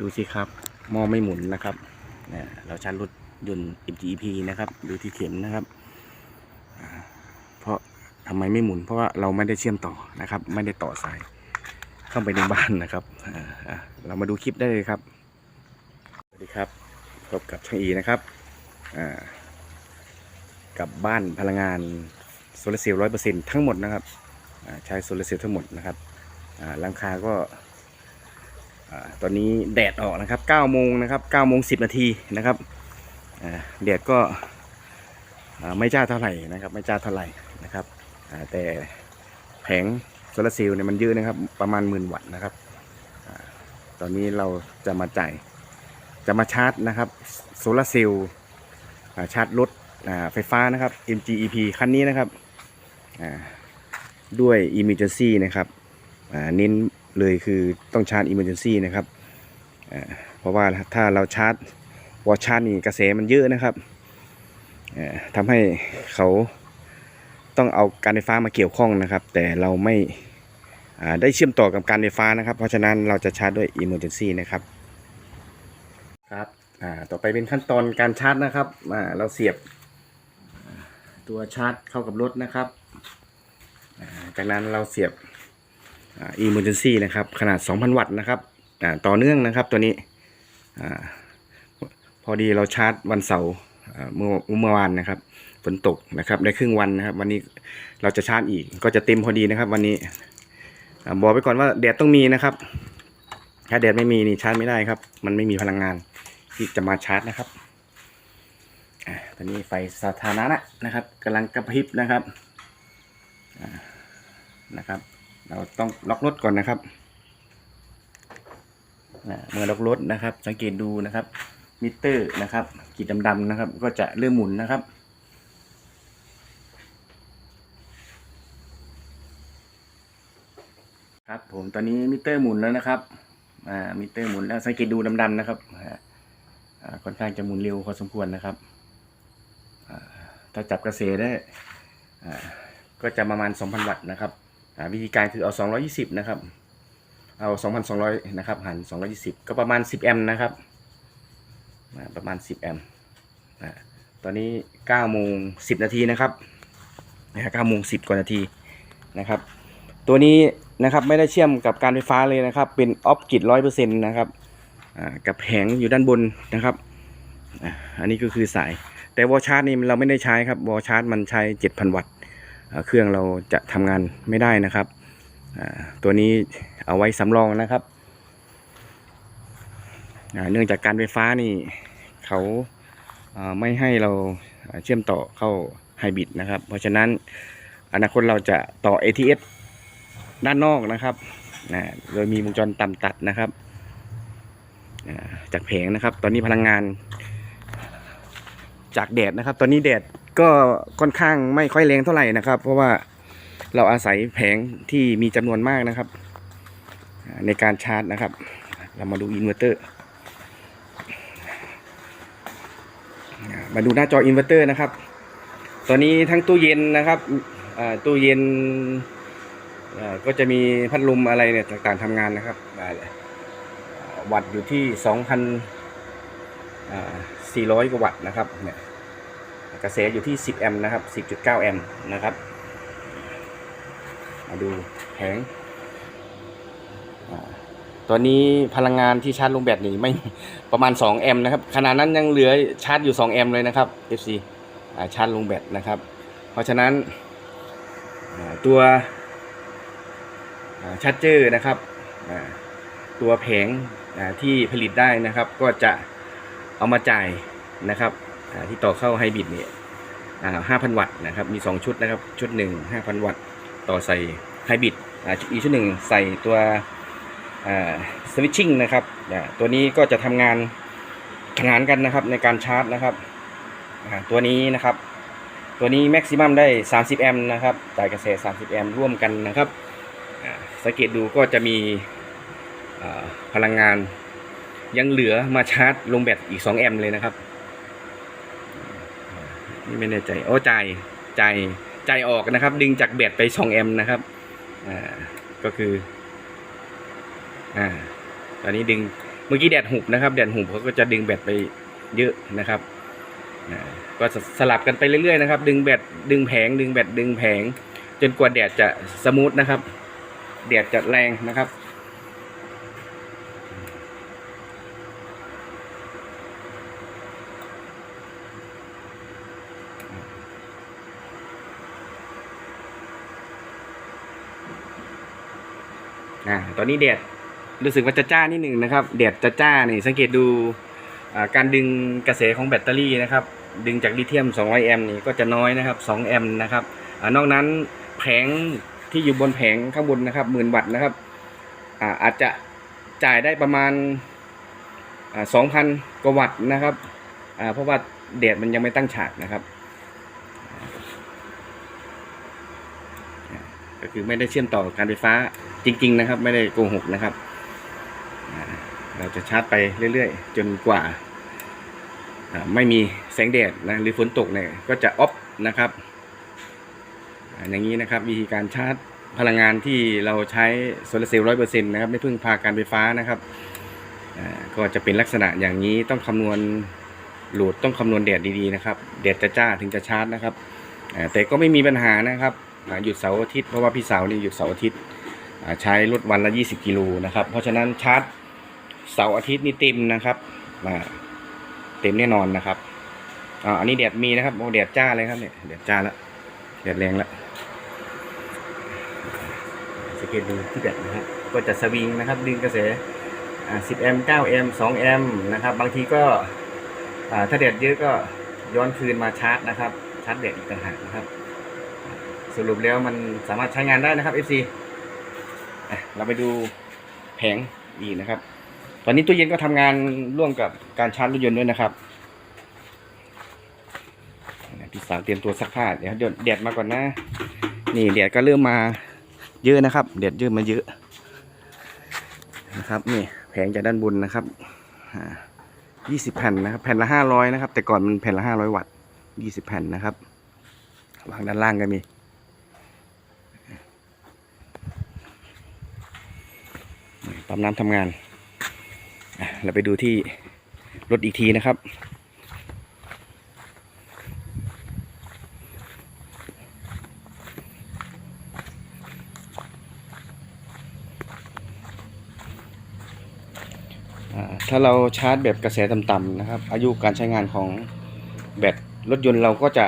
ดูสิครับหม้อไม่หมุนนะครับเนี่ยเราใช้รถยนต์ MGEP นะครับ ดูที่เข็มนะครับ เพราะทำไมไม่หมุน เพราะว่าเราไม่ได้เชื่อมต่อนะครับ ไม่ได้ต่อสายเข้าไปในบ้านนะครับเรามาดูคลิปได้เลยครับสวัสดีครับพบกับช่างอีนะครับกับบ้านพลังงานโซลาร์เซลล์ร้อยเปอร์เซ็นต์ทั้งหมดนะครับใช้โซลาร์เซลล์ทั้งหมดนะครับหลังคาก็ ตอนนี้แดดออกนะครับ9โมงนะครับ9โมง10 นาทีนะครับแดดก็ไม่จ้าเท่าไหร่นะครับ ไม่จ้าเท่าไหร่นะครับแต่แผงโซลาร์เซลล์เนี่ยมันเยอะนะครับ ประมาณหมื่นวัตต์นะครับอตอนนี้เราจะมาจ่ายจะมาชาร์จนะครับโซลาร์เซลล์ชาร์จรถไฟฟ้านะครับ MGEP คันนี้นะครับด้วย Emergency นะครับอ่าเน้น เลยคือต้องชาร์จ Emergency นะครับเพราะว่าถ้าเราชาร์จวอลชาร์จนี่กระแสมันเยอะนะครับอ่าทำให้เขาต้องเอาการไฟฟ้ามาเกี่ยวข้องนะครับ แต่เราไม่ได้เชื่อมต่อกับการไฟฟ้านะครับ เพราะฉะนั้นเราจะชาร์จด้วย Emergency นะครับครับต่อไปเป็นขั้นตอนการชาร์จนะครับเราเสียบตัวชาร์จเข้ากับรถนะครับ จากนั้นเราเสียบ อ่า emergency นะครับ ขนาด 2,000 วัตต์นะครับต่อเนื่องนะครับตัวนี้พอดีเราชาร์จวันเสาร์เมื่อเมื่อวานนะครับฝนตกนะครับได้ครึ่งวันนะครับ วันนี้เราจะชาร์จอีกก็จะเต็มพอดีนะครับ วันนี้บอกไปก่อนว่าแดดต้องมีนะครับ ถ้าแดดไม่มีนี่ชาร์จไม่ได้ครับ มันไม่มีพลังงานที่จะมาชาร์จนะครับตอนนี้ไฟสาธารณะนะครับกำลังกระพริบนะครับนะครับ เราต้องล็อกรถก่อนนะครับเมื่อล็อกรถนะครับ สังเกตดูนะครับ มิเตอร์นะครับขีดดำๆนะครับ ก็จะเริ่มหมุนนะครับครับผมตอนนี้มิเตอร์หมุนแล้วนะครับอ่ามิเตอร์หมุนแล้วสังเกตดูดำๆนะครับอ่าค่อนข้างจะหมุนเร็วพอสมควรนะครับถ้าจับกระแสได้ก็จะประมาณ 2,000 วัตต์นะครับ วิธีการคือเอา 220 นะครับ เอา 2,200 นะครับหัน 220 ก็ประมาณ 10 แอมป์นะครับประมาณ 10 แอมป์ตอนนี้9โมง10 นาทีนะครับ9โมง10กว่านาทีนะครับ ตัวนี้นะครับไม่ได้เชื่อมกับการไฟฟ้าเลยนะครับ เป็นออฟกิดร้อยเปอร์เซ็นต์นะครับกับแผงอยู่ด้านบนนะครับ อันนี้ก็คือสาย แต่วอชาร์จนี่เราไม่ได้ใช้ครับวอชาร์จมันใช้ 7,000 วัตต์ เครื่องเราจะทำงานไม่ได้นะครับ ตัวนี้เอาไว้สำรองนะครับเนื่องจากการไฟฟ้านี่เขาไม่ให้เราเชื่อมต่อเข้าไฮบริดนะครับ เพราะฉะนั้นอนาคตเราจะต่อ ATS ด้านนอกนะครับโดยมีวงจรต่ำตัดนะครับจากแผงนะครับ ตอนนี้พลังงานจากแดดนะครับ ตอนนี้แดด ก็ค่อนข้างไม่ค่อยแรงเท่าไหร่นะครับ เพราะว่าเราอาศัยแผงที่มีจำนวนมากนะครับ ในการชาร์จนะครับ เรามาดูอินเวอร์เตอร์ มาดูหน้าจออินเวอร์เตอร์นะครับ ตอนนี้ทั้งตู้เย็นนะครับตู้เย็นก็จะมีพัดลมอะไรเนี่ยต่างๆทำงานนะครับ วัตต์อยู่ที่สองพัน400 กว่าวัตต์นะครับเนี่ย กระแสอยู่ที่ 10 แอมป์นะครับ 10.9 แอมป์นะครับ มาดูแผงตัวนี้พลังงานที่ชาร์จลงแบตนี่ไม่ประมาณ 2 แอมป์นะครับขณะนั้นยังเหลือชาร์จอยู่ 2 แอมป์เลยนะครับ FC ชาร์จลงแบตนะครับ เพราะฉะนั้นตัวชาร์จเจอร์นะครับตัวแผงที่ผลิตได้นะครับ ก็จะเอามาจ่ายนะครับ ที่ต่อเข้าไฮบริดเนี่ยห้าพันวัตต์นะครับ มี 2 ชุดนะครับ ชุดหนึ่งห้าพันวัตต์ต่อใส่ไฮบริดอีกชุดหนึ่งใส่ตัวสวิตชิ่งนะครับ ตัวนี้ก็จะทำงานขนานกันนะครับในการชาร์จนะครับตัวนี้นะครับ ตัวนี้แม็กซิมัมได้ 30 แอมป์นะครับจ่ายกระแส 30 แอมป์ร่วมกันนะครับสังเกตดูก็จะมีพลังงานยังเหลือมาชาร์จลงแบตอีก 2 แอมป์เลยนะครับ นี่ไม่แน่ใจโอ้ใจ่ายจ่ายจ่ายออกนะครับ ดึงจากแบตไป2แอมป์นะครับอ่าก็คืออ่าตอนนี้ดึงเมื่อกี้แดดหุบนะครับ แดดหุบเขาก็จะดึงแบตไปเยอะนะครับก็สลับกันไปเรื่อยๆนะครับ ดึงแบตดึงแผง ดึงแบตดึงแผง จนกว่าแดดจะสมูทนะครับ แดดจะแรงนะครับ อ่าตอนนี้แดดรู้สึกว่าจะจ้านิดหนึ่งนะครับแดดจะจ้านี่สังเกตดูการดึงกระแสของแบตเตอรี่นะครับ ดึงจากลิเธียม 200 แอมป์นี่ก็จะน้อยนะครับ 2 แอมป์นะครับอนอกนั้นแผงที่อยู่บนแผงข้างบนนะครับหมื่นวัตต์นะครับอาอาจจะจ่ายได้ประมาณอ่า2,000 กว่าวัตต์นะครับเพราะว่าแดดมันยังไม่ตั้งฉากนะครับ ก็คือไม่ได้เชื่อมต่อกับการไฟฟ้าจริง ๆ นะครับ ไม่ได้โกหกนะครับเราจะชาร์จไปเรื่อยๆ จนกว่า ไม่มีแสงแดดนะหรือฝนตกเนี่ยก็จะออฟนะครับ อย่างนี้นะครับวิธีการชาร์จพลังงานที่เราใช้โซลาร์เซลล์ร้อยเปอร์เซ็นต์นะครับไม่พึ่งพาการไฟฟ้านะครับก็จะเป็นลักษณะอย่างนี้ต้องคำนวณโหลดต้องคำนวณแดดดีๆนะครับแดดจะจ้าถึงจะชาร์จนะครับแต่ก็ไม่มีปัญหานะครับ หยุดเสาร์อาทิตย์เพราะว่าพี่สาวนี่หยุดเสาร์อาทิตย์ใช้รถวันละ 20 กิโลนะครับ เพราะฉะนั้นชาร์จเสาร์อาทิตย์นี่เต็มนะครับอ่าเต็มแน่นอนนะครับอ่าอันนี้แดดมีนะครับโอ้แดดจ้าเลยครับเนี่ยแดดจ้าแล้วแดดแรงแล้วสังเกตดูที่แบตนะครับก็จะสวิงนะครับ ดึงกระแสอ่า10แอมป์9แอมป์2แอมป์นะครับ บางทีก็อ่าถ้าแดดเยอะก็ย้อนคืนมาชาร์จนะครับ ชาร์จแดดอีกต่างหากนะครับ สรุปแล้วมันสามารถใช้งานได้นะครับ FC อะเราไปดูแผงอีกนะครับ ตอนนี้ตู้เย็นก็ทำงานร่วมกับการชาร์จรถยนต์ด้วยนะครับพี่สาวเตรียมตัวซักผ้าเดี๋ยวเดี๋ยวแดดมาก่อนนะ นี่แดดก็เริ่มมาเยอะนะครับแดดเยอะมาเยอะนะครับนี่แผงจากด้านบนนะครับยี่สิบแผ่นนะครับ แผ่นละห้าร้อยนะครับ แต่ก่อนมันแผ่นละห้าร้อยวัตต์ยี่สิบแผ่นนะครับวางด้านล่างก็มี ปั๊มน้ำทำงาน เราไปดูที่รถอีกทีนะครับ ถ้าเราชาร์จแบบกระแสต่ำๆนะครับ อายุการใช้งานของแบตรถยนต์เราก็จะ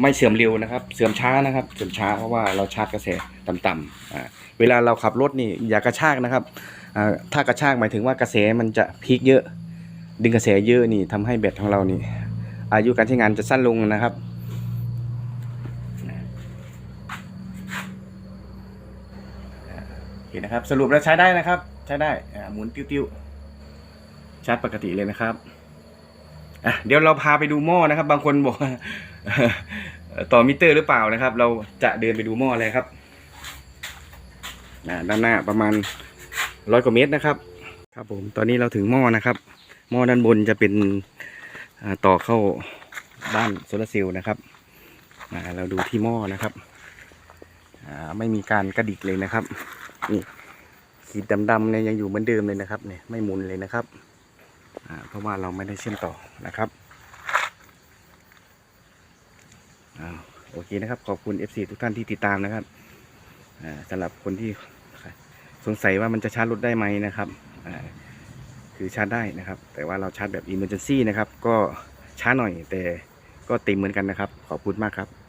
ไม่เสื่อมเร็วนะครับ เสื่อมช้านะครับ เสื่อมช้าเพราะว่าเราชาร์จกระแสต่ำๆอ่าเวลาเราขับรถนี่อย่ากระชากนะครับอ่าถ้ากระชากหมายถึงว่ากระแสมันจะพีคเยอะ ดึงกระแสเยอะนี่ทำให้แบตของเรานี่ อายุการใช้งานจะสั้นลงนะครับโอเคนะครับสรุปแล้วใช้ได้นะครับ ใช้ได้อ่าหมุนติ้วๆชาร์จปกติเลยนะครับ อะเดี๋ยวเราพาไปดูหม้อนะครับ บางคนบอกว่าต่อมิเตอร์หรือเปล่านะครับ เราจะเดินไปดูหม้อเลยครับด้านหน้าประมาณร้อยกว่าเมตรนะครับ ครับผมตอนนี้เราถึงหม้อนะครับ หม้อด้านบนจะเป็นต่อเข้าบ้านโซลาร์เซลล์นะครับเราดูที่หม้อนะครับไม่มีการกระดิกเลยนะครับนี่ขีดดำๆเนี่ยยังอยู่เหมือนเดิมเลยนะครับเนี่ยไม่หมุนเลยนะครับ เพราะว่าเราไม่ได้เชื่อมต่อนะครับอโอเคนะครับ ขอบคุณ FC ทุกท่านที่ติดตามนะครับอ่าสำหรับคนที่สงสัยว่ามันจะชาร์จรถได้ไหมนะครับคือชาร์จได้นะครับ แต่ว่าเราชาร์จแบบ Emergency นะครับ ก็ช้าหน่อยแต่ก็เต็มเหมือนกันนะครับ ขอบคุณมากครับ